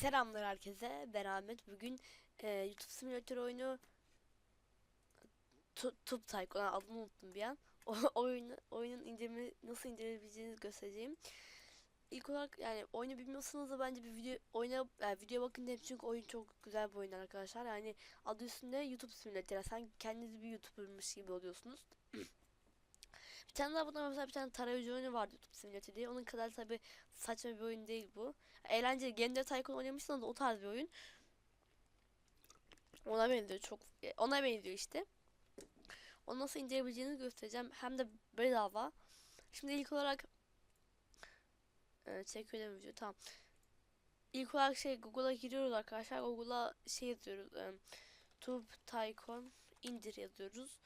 Selamlar herkese. Ben Ahmet. Bugün e, YouTube simülatör oyunu Tu- Tube Tycoon Ha, adını unuttum bir an. O oyunu oyunun indirme nasıl indirebileceğinizi göstereceğim. İlk olarak yani oyunu bilmiyorsanız da bence bir video oyuna yani videoya bakın derim çünkü oyun çok güzel bir oyun arkadaşlar. Yani adı üstünde YouTube simülatör. Yani Sen kendiniz bir YouTuber'mış gibi oluyorsunuz. bir tane daha bunda mesela bir tane tarayıcı oyunu vardı YouTube simülatör diye. Onun kadar tabi saçma bir oyun değil bu. Eğlenceli. Gender Tycoon oynamışsanız o tarz bir oyun. Ona benziyor çok. e, Ona benziyor işte. Onu nasıl indirebileceğinizi göstereceğim. Hem de bedava. Şimdi ilk olarak e, çekiyorum video. Tamam. İlk olarak şey Google'a giriyoruz arkadaşlar. Google'a şey yazıyoruz. E, Tube Tycoon indir yazıyoruz.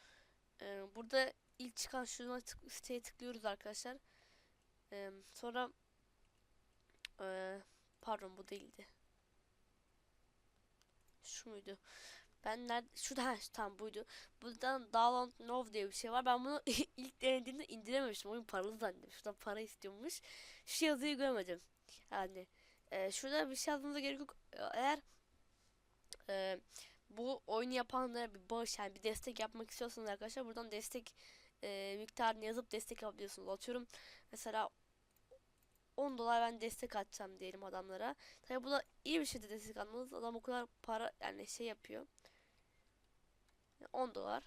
E, burada ilk çıkan şuna tık, siteye tıklıyoruz arkadaşlar. E, sonra e, pardon bu değildi. Şu muydu? Ben nerede? Şurada ha, tamam buydu. Buradan Download Now diye bir şey var. Ben bunu ilk denediğimde indirememiştim. Oyun paralı zannettim. Şuradan para istiyormuş. Şu yazıyı görmedim. Yani e, şurada bir şey yazmanıza gerek yok. E, Eğer e, bu oyunu yapanlara bir bağış yani bir destek yapmak istiyorsanız arkadaşlar buradan destek e, miktarını yazıp destek yapabiliyorsunuz. Atıyorum mesela 10 dolar ben destek atacağım diyelim adamlara. Tabi bu da iyi bir şeyde destek atmanız. Adam o kadar para yani şey yapıyor. 10 dolar.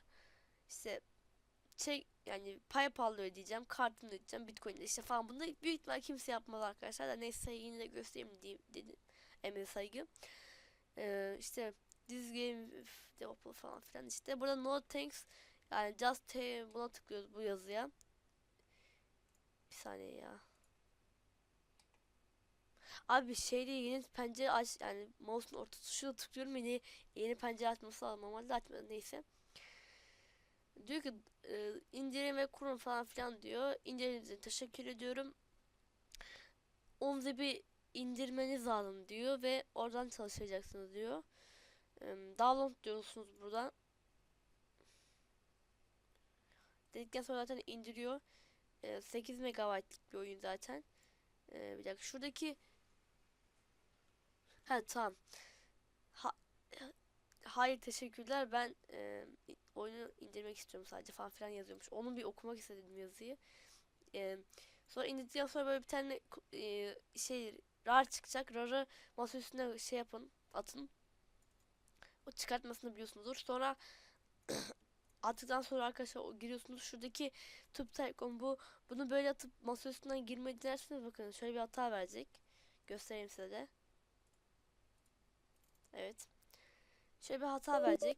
İşte şey yani PayPal'da ödeyeceğim, kartımla ödeyeceğim, Bitcoin'de işte falan. Bunu büyük ihtimal kimse yapmaz arkadaşlar. Da neyse yine de göstereyim diye dedim. Emre saygı. Ee, işte this game developer falan filan işte. Burada no thanks yani just buna tıklıyoruz bu yazıya. Bir saniye ya. Abi şeyde yeni pencere aç yani mouse'un orta tuşuna tıklıyorum yeni yeni pencere açması lazım normalde açmadı neyse. Diyor ki e, indirin ve kurun falan filan diyor. İndirdiğiniz için teşekkür ediyorum. Onu bir indirmeniz lazım diyor ve oradan çalışacaksınız diyor. E, download diyorsunuz buradan. Dedikten sonra zaten indiriyor. E, 8 megabaytlık bir oyun zaten. E, bir dakika şuradaki Ha tamam. Ha, hayır teşekkürler. Ben e, oyunu indirmek istiyorum sadece falan filan yazıyormuş. Onun bir okumak istedim yazıyı. E, sonra indirdikten sonra böyle bir tane e, şey rar çıkacak. Rarı masa üstüne şey yapın, atın. O çıkartmasını biliyorsunuzdur. Sonra attıktan sonra arkadaşlar giriyorsunuz. Şuradaki tüp Tycoon bu. Bunu böyle atıp masa üstünden girmeyi denerseniz bakın şöyle bir hata verecek. Göstereyim size de. Evet. Şöyle bir hata verecek.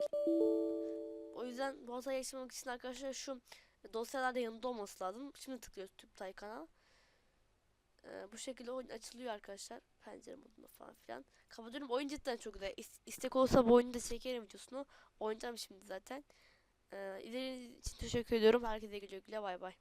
O yüzden bu hatayı yaşamak için arkadaşlar şu dosyalarda yanında olması lazım. Şimdi tıklıyoruz tüp Taycan'a. Ee, bu şekilde oyun açılıyor arkadaşlar. Pencere modunda falan filan. Kapatıyorum. Oyun cidden çok güzel. İs- istek olsa bu oyunu da çekerim videosunu. Oynayacağım şimdi zaten. Ee, için teşekkür ediyorum. Herkese güle güle bay bay.